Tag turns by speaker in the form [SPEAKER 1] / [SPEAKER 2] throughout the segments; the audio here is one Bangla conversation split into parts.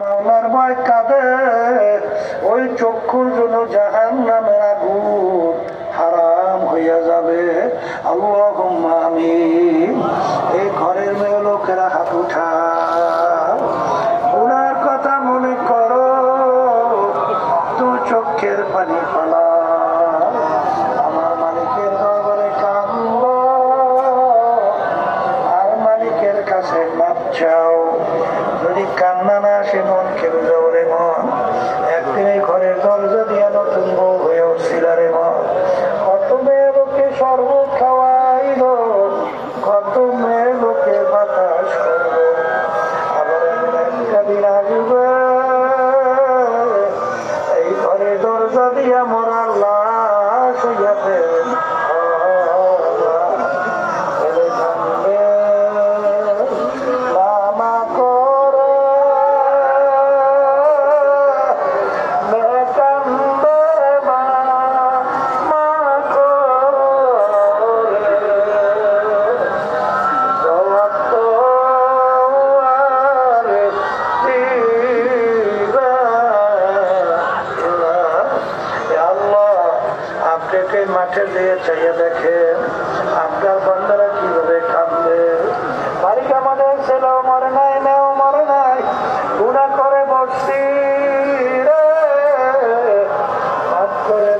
[SPEAKER 1] মাওলার ভয় কাঁদে, ওই চক্ষুর জন্য জাহান নামের আগুন হারাম হইয়া যাবে। আল্লাহ আমি এই ঘরের মেয়ে লোকেরা হাত উঠা ওনার কথা মনে করো তো চক্ষের পানি ফেলা কাছে যদি কান্না না আসে, মন কেড়ে যাও রে মন একদিন এই ঘরের দরজা দিয়া নতুন বউ হয়ে উঠছিল রে মন কত মেয়ে লোকে সর্ব খাওয়াইল কত মেয়ে লোকে বাতাস এই দরজা দিয়া মরা লাশ হইয়াছে। আপনাকে মাঠে দিয়ে চাইয়ে দেখেন আপনার বন্ধারা কীভাবে কাঁদবে? বাড়িতে আমাদের ছেলেও মরে নাই মেয়েও মরে নাই। গুণা করে বসছি রে, মাফ করে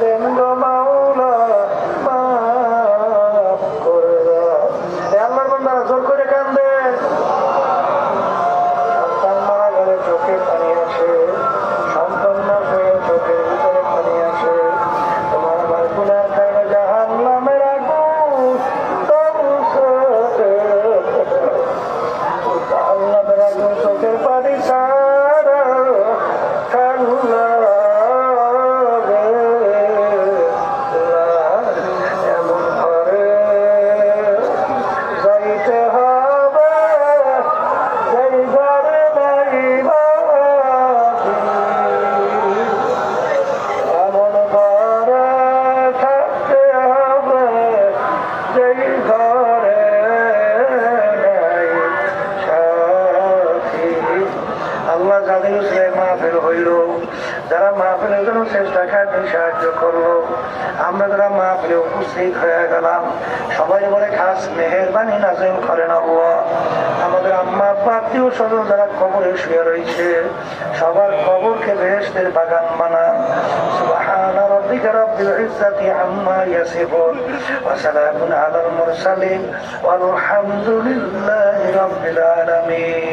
[SPEAKER 1] চোখের পানি আল্লাহ যাদের সে মাহফিল হইল যারা মাহফিলের জন্য চেষ্টা খাতে সাহায্য করলো আমরা যারা মাহফিলে উপস্থিত হয়ে গেলাম সবাই বলে খাস মেহরবানি নাজেল করেন আল্লাহ আমাদের আম্মা আব্বা আত্মীয় স্বজন যারা কবরে শুয়ে রয়েছে সবার কবরকে বেহেস্তের বাগান বানান سبحان ربك رب العزة عما يصفون وسلام على المرسلين والحمد لله رب العالمين